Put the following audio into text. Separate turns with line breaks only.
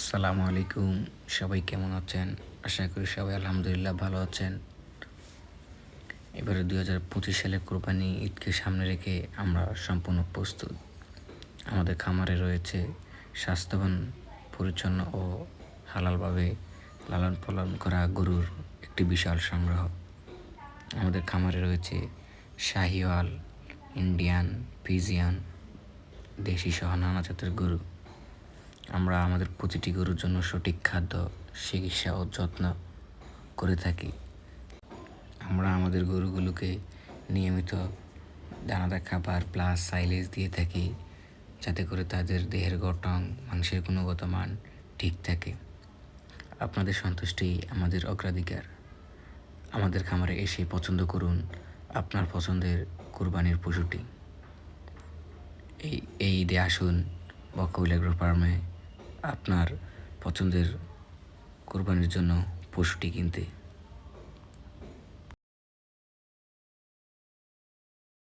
আসসালামু আলাইকুম। সবাই কেমন আছেন? আশা করি সবাই আলহামদুলিল্লাহ ভালো আছেন। এবারে দুই হাজার পঁচিশ সালে কোরবানি ঈদকে সামনে রেখে আমরা সম্পূর্ণ প্রস্তুত। আমাদের খামারে রয়েছে স্বাস্থ্যবান, পরিচ্ছন্ন ও হালালভাবে লালন পালন করা গরুর একটি বিশাল সংগ্রহ। আমাদের খামারে রয়েছে শাহিওয়াল, ইন্ডিয়ান, ফিজিয়ান, দেশি সহ নানা জাতের গরু। আমরা আমাদের প্রতিটি গরুর জন্য সঠিক খাদ্য, চিকিৎসা ও যত্ন করে থাকি। আমরা আমাদের গরুগুলোকে নিয়মিত দানাদার খাবার প্লাস সাইলেজ দিয়ে থাকি, যাতে করে তাদের দেহের গঠন, মাংসের গুণগত মান ঠিক থাকে। আপনাদের সন্তুষ্টি আমাদের অগ্রাধিকার। আমাদের খামারে এসে পছন্দ করুন আপনার পছন্দের কুরবানির পশুটি। এই এই ঈদে আসুন এগ্রো ফার্মে আপনার পছন্দের কোরবানির জন্য পশুটি কিনতে।